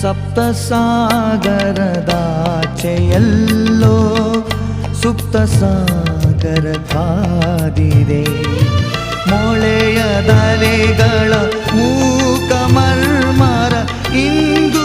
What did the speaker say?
ಸಪ್ತ ಸಾಗರದಾಚೆಯಲ್ಲೋ ಸುಪ್ತ ಸಾಗರ ಕಾದಿದೆ ಮೊಳೆಯದಲೆಗಳ ದಲೆಗಳ